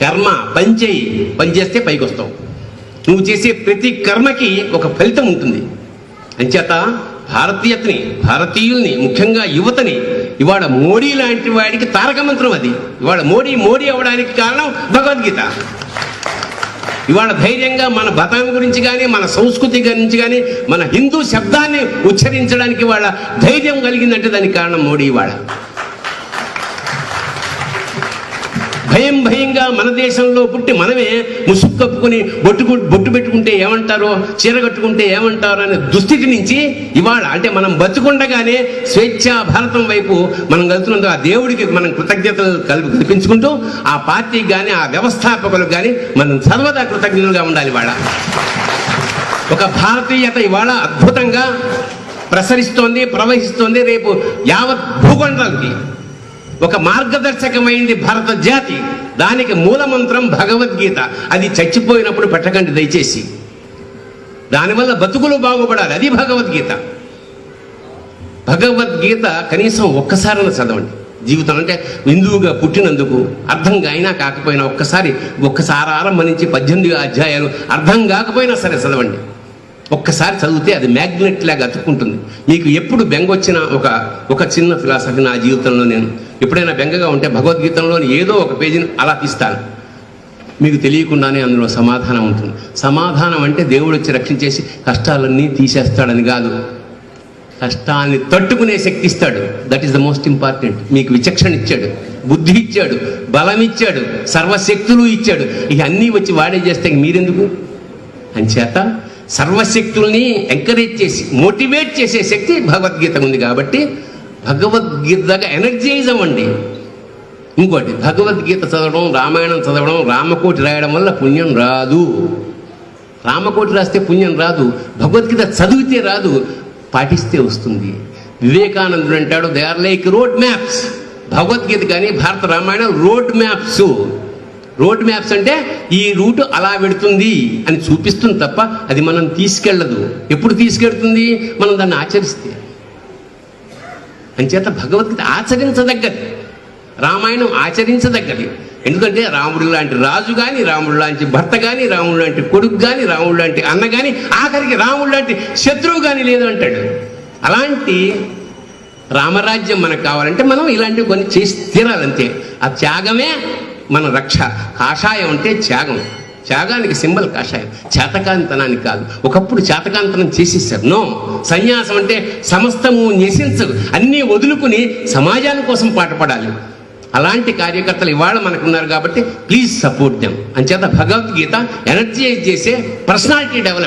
కర్మ పని చేయి పని చేస్తే పైకి వస్తావు నువ్వు చేసే ప్రతి కర్మకి ఒక ఫలితం ఉంటుంది. అంచేత భారతీయతని భారతీయుల్ని ముఖ్యంగా యువతని ఇవాళ మోడీ లాంటి వాడికి తారక మంత్రం అది. ఇవాళ మోడీ మోడీ అవ్వడానికి కారణం భగవద్గీత. ఇవాళ ధైర్యంగా మన మతం గురించి కానీ మన సంస్కృతి గురించి కానీ మన హిందూ శబ్దాన్ని ఉచ్చరించడానికి వాళ్ళ ధైర్యం కలిగిందంటే దానికి కారణం మోడీ ఇవాళ. భయం భయంగా మన దేశంలో పుట్టి మనమే ముసుగు కప్పుకుని బొట్టు బొట్టు పెట్టుకుంటే ఏమంటారో చీర కట్టుకుంటే ఏమంటారో అనే దుస్థితి నుంచి ఇవాళ అంటే మనం బతుకుండగానే స్వేచ్ఛా భారతం వైపు మనం వెళ్తున్నందుకు ఆ దేవుడికి మనం కృతజ్ఞతలు కలిపి కల్పించుకుంటూ ఆ పార్టీకి కానీ ఆ వ్యవస్థాపకులకు కానీ మనం సర్వదా కృతజ్ఞతలుగా ఉండాలి ఇవాళ. ఒక భారతీయత ఇవాళ అద్భుతంగా ప్రసరిస్తోంది ప్రవహిస్తోంది రేపు యావత్ భూఖండానికి ఒక మార్గదర్శకమైంది భారత జాతి. దానికి మూలమంత్రం భగవద్గీత. అది చచ్చిపోయినప్పుడు పెట్టకండి దయచేసి. దానివల్ల బతుకులు బాగుపడాలి. అది భగవద్గీత. భగవద్గీత కనీసం ఒక్కసారైనా చదవండి. జీవితం అంటే హిందువుగా పుట్టినందుకు అర్థంగా అయినా కాకపోయినా ఒక్కసారి ఒక్కసారి ఆరంభించి పద్దెనిమిది అధ్యాయాలు అర్థం కాకపోయినా సరే చదవండి. ఒక్కసారి చదివితే అది మ్యాగ్నెట్ లాగా అతుక్కుంటుంది. మీకు ఎప్పుడు బెంగొచ్చినా ఒక ఒక చిన్న ఫిలాసఫీ నా జీవితంలో నేను ఎప్పుడైనా బెంగగా ఉంటే భగవద్గీతలోని ఏదో ఒక పేజీని అలా తీస్తాను. మీకు తెలియకుండానే అందులో సమాధానం ఉంటుంది. సమాధానం అంటే దేవుడు వచ్చి రక్షించేసి కష్టాలన్నీ తీసేస్తాడని కాదు. కష్టాన్ని తట్టుకునే శక్తి ఇస్తాడు. That is the most important మీకు విచక్షణ ఇచ్చాడు. బుద్ధి ఇచ్చాడు. బలం ఇచ్చాడు. సర్వశక్తులు ఇచ్చాడు. ఇక అన్నీ వచ్చి వాడే చేస్తే మీరెందుకు? అంచేత సర్వశక్తుల్ని ఎంకరేజ్ చేసి మోటివేట్ చేసే శక్తి భగవద్గీత ఉంది కాబట్టి భగవద్గీతగా ఎనర్జైజ్ అవ్వండి ఇంకోటి భగవద్గీత చదవడం రామాయణం చదవడం రామకోటి రాయడం వల్ల పుణ్యం రాదు. రామకోటి రాస్తే పుణ్యం రాదు. భగవద్గీత చదివితే రాదు పాటిస్తే వస్తుంది. వివేకానందుడు అంటాడు they are like road maps Bhagavad Gita కానీ Bharata Ramayanam road maps. Road maps అంటే ఈ రూట్ అలా పెడుతుంది అని చూపిస్తుంది తప్ప అది మనం తీసుకెళ్ళదు. ఎప్పుడు తీసుకెళ్తుంది? మనం దాన్ని ఆచరిస్తే. అంచేత భగవద్గీత ఆచరించదగ్గది. రామాయణం ఆచరించదగ్గది. ఎందుకంటే రాముడు లాంటి రాజు కానీ రాముడు లాంటి భర్త కానీ రాముడు లాంటి కొడుకు కానీ రాముడు లాంటి అన్న కానీ ఆఖరికి రాముడు లాంటి శత్రువు కానీ లేదు అంటాడు. అలాంటి రామరాజ్యం మనకు కావాలంటే మనం ఇలాంటివి కొన్ని చేసి తీరాలంతే. ఆ త్యాగమే మన రక్ష. కాషాయం అంటే త్యాగం. త్యాగానికి సింబల్ కాషాయం చేతకాంతనానికి కాదు. ఒకప్పుడు చేతకాంతనం చేసేసారు నో సన్యాసం అంటే సమస్తము న్యసించదు అన్నీ వదులుకుని సమాజాని కోసం పాటపడాలి. అలాంటి కార్యకర్తలు ఇవాళ మనకున్నారు కాబట్టి ప్లీజ్ సపోర్ట్ దెమ్ అంచేత భగవద్గీత ఎనర్జైజ్ చేసే పర్సనాలిటీ డెవలప్